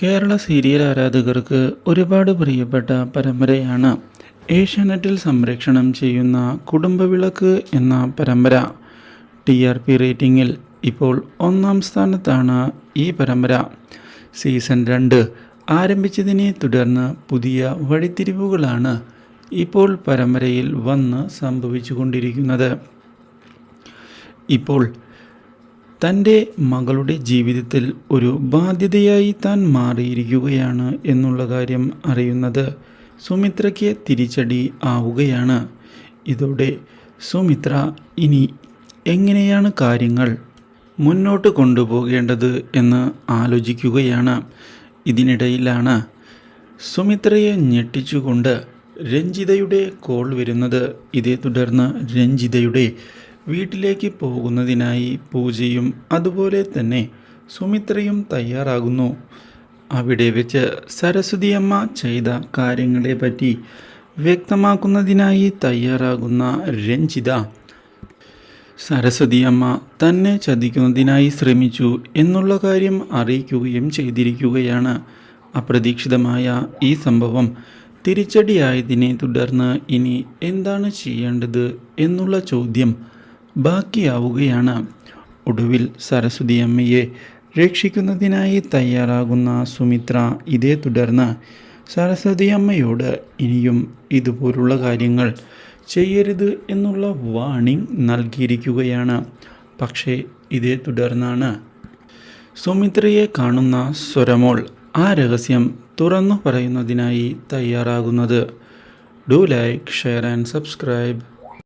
Kerala serial ആരാധകർക്ക് ഒരുപാട് പ്രിയപ്പെട്ട പരമ്പരയാണ് ഏഷ്യാനെറ്റിൽ സംരക്ഷണം ചെയ്യുന്ന കുടുംബവിളക്ക് എന്ന പരമ്പര. ടി ആർ പി റേറ്റിംഗിൽ ഇപ്പോൾ ഒന്നാം സ്ഥാനത്താണ് ഈ പരമ്പര. സീസൺ രണ്ട് ആരംഭിച്ചതിനെ തുടർന്ന് പുതിയ വഴിത്തിരിവുകളാണ് ഇപ്പോൾ പരമ്പരയിൽ വന്ന് സംഭവിച്ചുകൊണ്ടിരിക്കുന്നത്. ഇപ്പോൾ തന്റെ മകളുടെ ജീവിതത്തിൽ ഒരു ബാധ്യതയായി താൻ മാറിയിരിക്കുകയാണ് എന്നുള്ള കാര്യം അറിയുന്നത് സുമിത്രയ്ക്ക് തിരിച്ചടി ആവുകയാണ്. ഇതോടെ സുമിത്ര ഇനി എങ്ങനെയാണ് കാര്യങ്ങൾ മുന്നോട്ട് കൊണ്ടുപോകേണ്ടത് എന്ന് ആലോചിക്കുകയാണ്. ഇതിനിടയിലാണ് സുമിത്രയെ ഞെട്ടിച്ചുകൊണ്ട് രഞ്ജിതയുടെ കോൾ വരുന്നത്. ഇതേ തുടർന്ന് രഞ്ജിതയുടെ വീട്ടിലേക്ക് പോകുന്നതിനായി പൂജയും അതുപോലെ തന്നെ സുമിത്രയും തയ്യാറാകുന്നു. അവിടെ വെച്ച് സരസ്വതിയമ്മ ചെയ്ത കാര്യങ്ങളെ പറ്റി വ്യക്തമാക്കുന്നതിനായി തയ്യാറാകുന്ന രഞ്ജിത. സരസ്വതിയമ്മ തന്നെ ചതിക്കുന്നതിനായി ശ്രമിച്ചു എന്നുള്ള കാര്യം അറിയിക്കുകയും ചെയ്തിരിക്കുകയാണ്. അപ്രതീക്ഷിതമായ ഈ സംഭവം തിരിച്ചടിയായതിനെ തുടർന്ന് ഇനി എന്താണ് ചെയ്യേണ്ടത് എന്നുള്ള ചോദ്യം ബാക്കിയാവുകയാണ്. ഒടുവിൽ സരസ്വതിയമ്മയെ രക്ഷിക്കുന്നതിനായി തയ്യാറാകുന്ന സുമിത്ര ഇതേ തുടർന്ന് സരസ്വതിയമ്മയോട് ഇനിയും ഇതുപോലുള്ള കാര്യങ്ങൾ ചെയ്യരുത് എന്നുള്ള വാണിംഗ് നൽകിയിരിക്കുകയാണ്. പക്ഷേ ഇതേ തുടർന്നാണ് സുമിത്രയെ കാണുന്ന സ്വരമോൾ ആ രഹസ്യം തുറന്നു പറയുന്നതിനായി തയ്യാറാകുന്നത്. Do like share and subscribe.